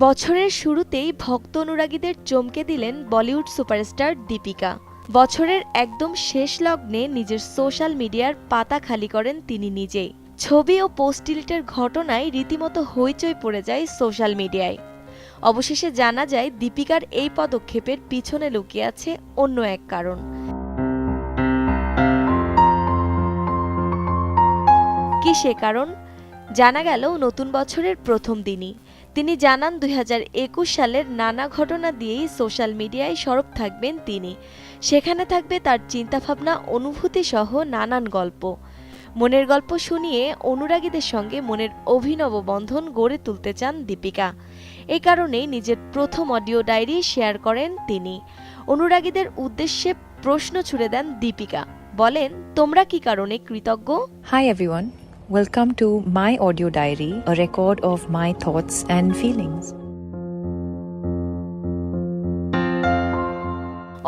বছরের শুরুতেই ভক্ত অনুরাগীদের চমকে দিলেন বলিউড সুপারস্টার দীপিকা। বছরের একদম শেষ লগ্নে নিজের সোশ্যাল মিডিয়ার পাতা খালি করেন তিনি নিজেই। ছবি ও পোস্ট ডিলিটের ঘটনায় রীতিমতো হইচই পড়ে যায় সোশ্যাল মিডিয়ায়। অবশেষে জানা যায়, দীপিকার এই পদক্ষেপের পিছনে লুকিয়ে আছে অন্য এক কারণ। কি সে কারণ? জানা গেল নতুন বছরের প্রথম দিনই। তিনি জানান দুই হাজার একুশ সালের নানা ঘটনা দিয়েই সোশ্যাল মিডিয়ায় সরব থাকবেন তিনি। সেখানে থাকবে তার চিন্তাভাবনা অনুভূতি সহ নানান গল্প। মনের গল্প শুনিয়ে অনুরাগীদের সঙ্গে মনের অভিনব বন্ধন গড়ে তুলতে চান দীপিকা। এই কারণেই নিজের প্রথম অডিও ডায়েরি শেয়ার করেন তিনি। অনুরাগীদের উদ্দেশ্যে প্রশ্ন ছুড়ে দেন দীপিকা। বলেন তোমরা কি কারণে কৃতজ্ঞ? Hi everyone, welcome to my audio diary, a record of my thoughts and feelings.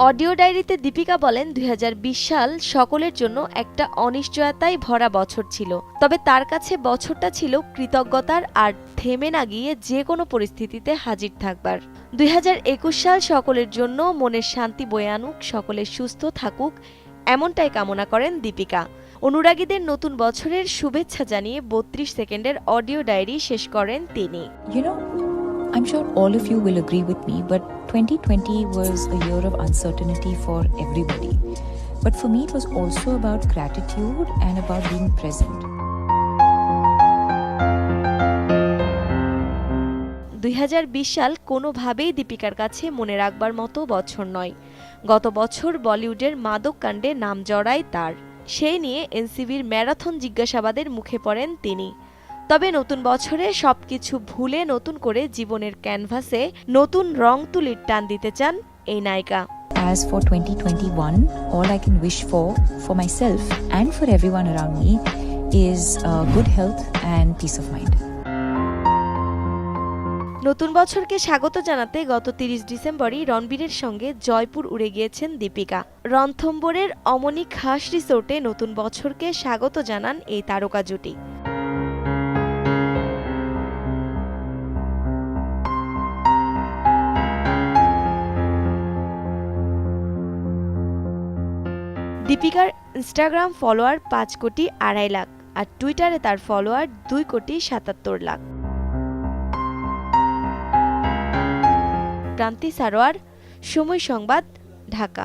Audio ডায়েরিতে দীপিকা বলেন দুই হাজার বিশ সাল সকলের জন্য একটা অনিশ্চয়তায় ভরা বছর ছিল। তবে তার কাছে বছরটা ছিল কৃতজ্ঞতার আর থেমে না গিয়ে যে কোনো পরিস্থিতিতে হাজির থাকবার। দুই হাজার একুশ সাল সকলের জন্য মনের শান্তি বয়ে আনুক সকলে সুস্থ থাকুক এমনটাই কামনা করেন দীপিকা। অনুরাগীদের নতুন বছরের শুভেচ্ছা জানিয়ে বত্রিশ সেকেন্ডের অডিও ডায়েরি শেষ করেন তিনি I'm sure all of you will agree with me, but 2020 was a year of uncertainty for everybody. But for me, it was also about gratitude and about being present. দুই সাল কোনোভাবেই দীপিকার কাছে মনে রাখবার মতো বছর নয় গত বছর বলিউডের মাদক কাণ্ডে নাম জড়ায় তার সেই নিয়ে এনসিবির ম্যারাথন জিজ্ঞাসাবাদের মুখে পড়েন তিনি তবে নতুন বছরে সব কিছু ভুলে নতুন করে জীবনের ক্যানভাসে নতুন রং তুলির টান দিতে চান এই নায়িকা As for 2021, all I can wish for, for myself and for everyone around me, is uh, good health and peace of mind. নতুন বছরকে স্বাগত জানাতে গত তিরিশ ডিসেম্বরই রণবীরের সঙ্গে জয়পুর উড়ে গিয়েছেন দীপিকা। রণথম্বরের অমনি খাস রিসোর্টে নতুন বছরকে স্বাগত জানান এই তারকা জুটি। দীপিকার ইনস্টাগ্রাম ফলোয়ার পাঁচ কোটি আড়াই লাখ আর টুইটারে তার ফলোয়ার দুই কোটি সাতাত্তর লাখ। প্রান্তি সারোয়ার সময় সংবাদ ঢাকা।